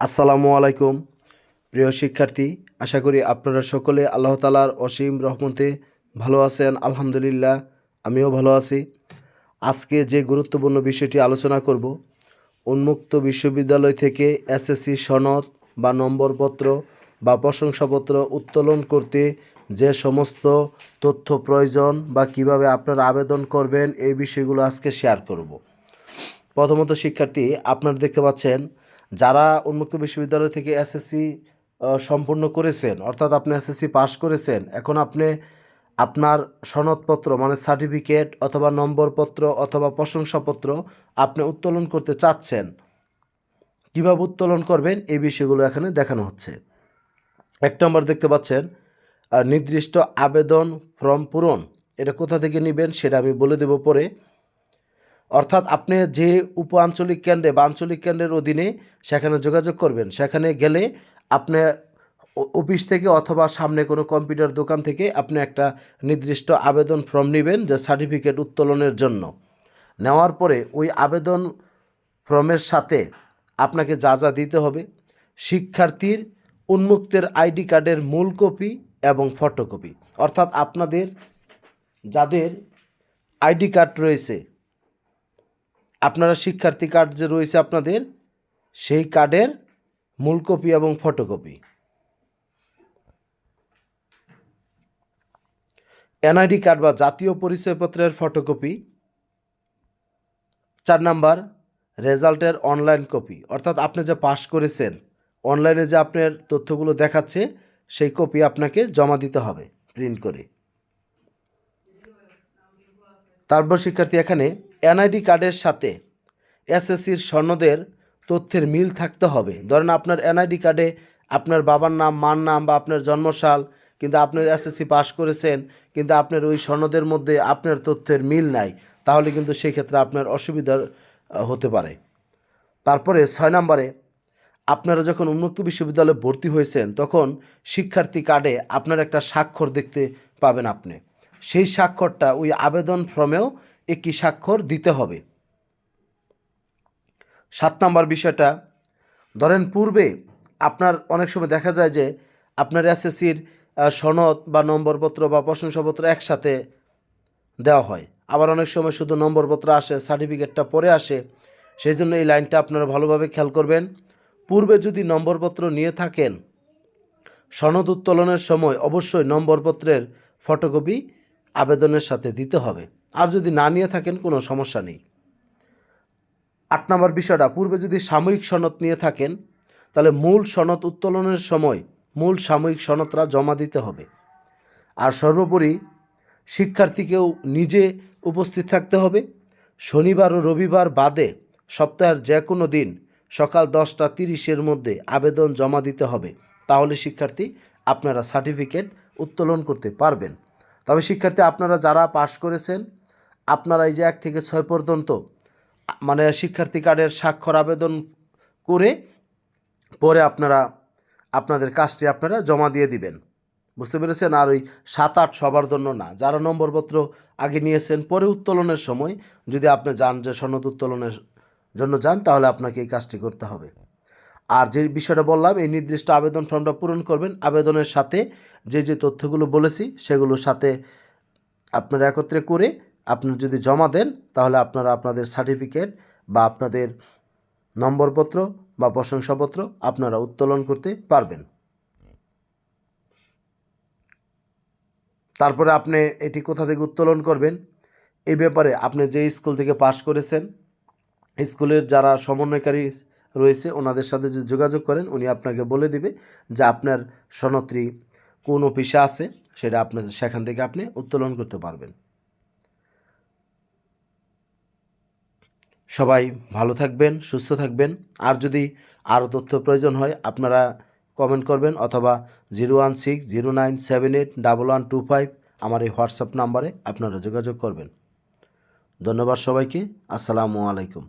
আসসালামু আলাইকুম। প্রিয় শিক্ষার্থী, আশা করি আপনারা সকলে আল্লাহ তালার অসীম রহমতে ভালো আছেন, আলহামদুলিল্লাহ, আমিও ভালো আছি। আজকে যে গুরুত্বপূর্ণ বিষয়টি আলোচনা করব, উন্মুক্ত বিশ্ববিদ্যালয় থেকে এসএসসি সনদ বা নম্বরপত্র বা প্রশংসাপত্র উত্তোলন করতে যে সমস্ত তথ্য প্রয়োজন বা কীভাবে আপনারা আবেদন করবেন, এই বিষয়গুলো আজকে শেয়ার করব। প্রথমত শিক্ষার্থী, আপনারা দেখতে পাচ্ছেন যারা উন্মুক্ত বিশ্ববিদ্যালয় থেকে এসএসসি সম্পূর্ণ করেছেন, অর্থাৎ আপনি এসএসসি পাশ করেছেন, এখন আপনি আপনার সনদপত্র মানে সার্টিফিকেট অথবা নম্বরপত্র অথবা প্রশংসাপত্র আপনি উত্তোলন করতে চাচ্ছেন, কীভাবে উত্তোলন করবেন এই বিষয়গুলো এখানে দেখানো হচ্ছে। এক নম্বর দেখতে পাচ্ছেন নির্দিষ্ট আবেদন ফর্ম পূরণ, এটা কোথা থেকে নেবেন সেটা আমি বলে দেব পরে। অর্থাৎ আপনি যে উপ আঞ্চলিক কেন্দ্রে বা আঞ্চলিক কেন্দ্রের অধীনে সেখানে যোগাযোগ করবেন, সেখানে গেলে আপনি অফিস থেকে অথবা সামনে কোনো কম্পিউটার দোকান থেকে আপনি একটা নির্দিষ্ট আবেদন ফর্ম নেবেন যে সার্টিফিকেট উত্তোলনের জন্য। নেওয়ার পরে ওই আবেদন ফর্মের সাথে আপনাকে যা যা দিতে হবে, শিক্ষার্থীর উন্মুক্তের আইডি কার্ডের মূল কপি এবং ফটোকপি। অর্থাৎ আপনাদের, যাদের আইডি কার্ড রয়েছে আপনারা শিক্ষার্থী কার্ড যে রয়েছে আপনাদের, সেই কার্ডের মূল কপি এবং ফটোকপি। এনআইডি কার্ড বা জাতীয় পরিচয়পত্রের ফটোকপি। চার নাম্বার, রেজাল্টের অনলাইন কপি। অর্থাৎ আপনি যে পাস করেছেন, অনলাইনে যে আপনার তথ্যগুলো দেখাচ্ছে, সেই কপি আপনাকে জমা দিতে হবে, প্রিন্ট করে। তারপর শিক্ষার্থী এখানে এনআইডি কার্ডের সাথে এসএসসির সনদের তথ্যের মিল থাকতে হবে। ধরেন আপনার এনআইডি কার্ডে আপনার বাবার নাম, মার নাম বা আপনার জন্মসাল, কিন্তু আপনি এসএসসি পাস করেছেন, কিন্তু আপনার ওই সনদের মধ্যে আপনার তথ্যের মিল নাই, তাহলে কিন্তু সেই ক্ষেত্রে আপনার অসুবিধার হতে পারে। তারপরে ছয় নম্বরে, আপনারা যখন উন্মুক্ত বিশ্ববিদ্যালয়ে ভর্তি হয়েছেন, তখন শিক্ষার্থী কার্ডে আপনার একটা স্বাক্ষর দেখতে পাবেন আপনি। সেই স্বাক্ষরটা ওই আবেদন ফর্মেও একটি স্বাক্ষর দিতে হবে। সাত নম্বর বিষয়টা, ধরেন পূর্বে আপনার অনেক সময় দেখা যায় যে আপনার এসএসসির সনদ বা নম্বরপত্র বা প্রশংসাপত্র একসাথে দেওয়া হয়। আবার অনেক সময় শুধু নম্বরপত্র আসে, সার্টিফিকেটটা পরে আসে, সেই জন্য এই লাইনটা আপনারা ভালোভাবে খেয়াল করবেন। পূর্বে যদি নম্বরপত্র নিয়ে থাকেন, সনদ উত্তোলনের সময় অবশ্যই নম্বরপত্রের ফটোকপি আবেদনের সাথে দিতে হবে। আর যদি না নিয়ে থাকেন, কোনো সমস্যা নেই। আট নম্বর বিষয়টা, পূর্বে যদি সাময়িক সনদ নিয়ে থাকেন, তাহলে মূল সনদ উত্তোলনের সময় মূল সাময়িক সনদরা জমা দিতে হবে। আর সর্বোপরি শিক্ষার্থীকেও নিজে উপস্থিত থাকতে হবে। শনিবার ও রবিবার বাদে সপ্তাহের যে কোনো দিন সকাল দশটা তিরিশের মধ্যে আবেদন জমা দিতে হবে। তাহলে শিক্ষার্থী আপনারা সার্টিফিকেট উত্তোলন করতে পারবেন। তবে শিক্ষার্থী, আপনারা যারা পাশ করেছেন আপনারা এই যে এক থেকে ছয় পর্যন্ত মানে শিক্ষার্থী কার্ডের স্বাক্ষর আবেদন করে পরে আপনারা আপনাদের কাজটি আপনারা জমা দিয়ে দিবেন। বুঝতে পেরেছেন? আর ওই সাত আট সবার জন্য না। যারা নম্বরপত্র আগে নিয়েছেন, পরে উত্তোলনের সময় যদি আপনি যান যে সনদ উত্তোলনের জন্য যান, তাহলে আপনাকে এই কাজটি করতে হবে। আর যে বিষয়টা বললাম, এই নির্দিষ্ট আবেদন ফর্মটা পূরণ করবেন। আবেদনের সাথে যে যে তথ্যগুলো বলেছি, সেগুলোর সাথে আপনারা একত্রে করে আপনি যদি জমা দেন, তাহলে আপনারা আপনাদের সার্টিফিকেট বা আপনাদের নম্বরপত্র বা প্রশংসাপত্র আপনারা উত্তোলন করতে পারবেন। তারপরে আপনি এটি কোথা থেকে উত্তোলন করবেন? এই ব্যাপারে আপনি যে স্কুল থেকে পাশ করেছেন, স্কুলের যারা সমন্বয়কারী রয়েছে, ওনাদের সাথে যে যোগাযোগ করেন, উনি আপনাকে বলে দিবে যে আপনার সনত্রী কোন অফিসে আছে, সেটা আপনার সেখান থেকে আপনি উত্তোলন করতে পারবেন। সবাই ভালো থাকবেন, সুস্থ থাকবেন। আর যদি আরও তথ্য প্রয়োজন হয়, আপনারা কমেন্ট করবেন অথবা zero one six, zero nine seven eight, double one two five আমার এই হোয়াটসঅ্যাপ নাম্বারে আপনারা যোগাযোগ করবেন। ধন্যবাদ সবাইকে। আসসালামু আলাইকুম।